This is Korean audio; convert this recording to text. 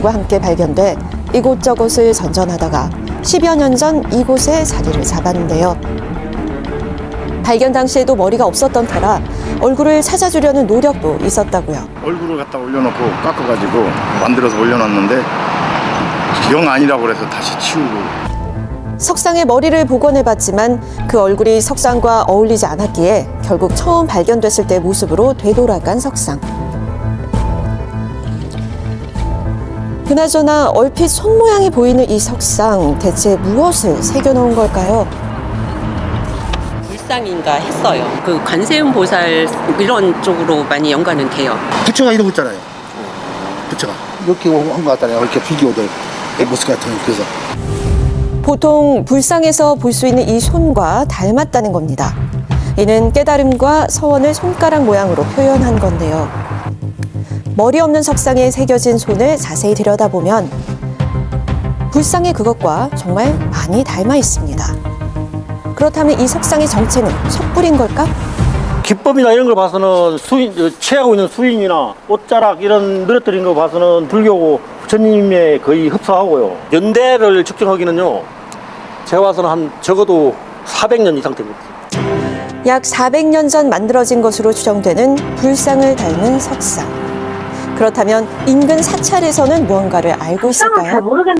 과 함께 발견돼 이곳저곳을 전전하다가 10여 년 전 이곳에 자리를 잡았는데요. 발견 당시에도 머리가 없었던 터라 얼굴을 찾아주려는 노력도 있었다고요. 얼굴을 갖다 올려놓고 깎아가지고 만들어서 올려놨는데 영 아니라고 그래서 다시 치우고 석상의 머리를 복원해봤지만 그 얼굴이 석상과 어울리지 않았기에 결국 처음 발견됐을 때 모습으로 되돌아간 석상. 그나저나 얼핏 손 모양이 보이는 이 석상 대체 무엇을 새겨놓은 걸까요? 불상인가 했어요. 그 관세음 보살 이런 쪽으로 많이 연관은 돼요. 부처가 이러고 있잖아요. 부처가 이렇게 한 것 같잖아요. 이렇게 비교들 모습 같은 거. 그래서 보통 불상에서 볼 수 있는 이 손과 닮았다는 겁니다. 이는 깨달음과 서원을 손가락 모양으로 표현한 건데요. 머리 없는 석상에 새겨진 손을 자세히 들여다보면 불상의 그것과 정말 많이 닮아 있습니다. 그렇다면 이 석상의 정체는 섣불인 걸까? 기법이나 이런 걸 봐서는 수인, 어, 취하고 있는 수인이나 옷자락 이런 늘어뜨린 거 봐서는 불교고 부처님의 거의 흡사하고요. 연대를 측정하기는요, 제가 봐서는 한 적어도 400년 이상 같아요. 약 400년 전 만들어진 것으로 추정되는 불상을 닮은 석상. 그렇다면 인근 사찰에서는 무언가를 알고 있을까요?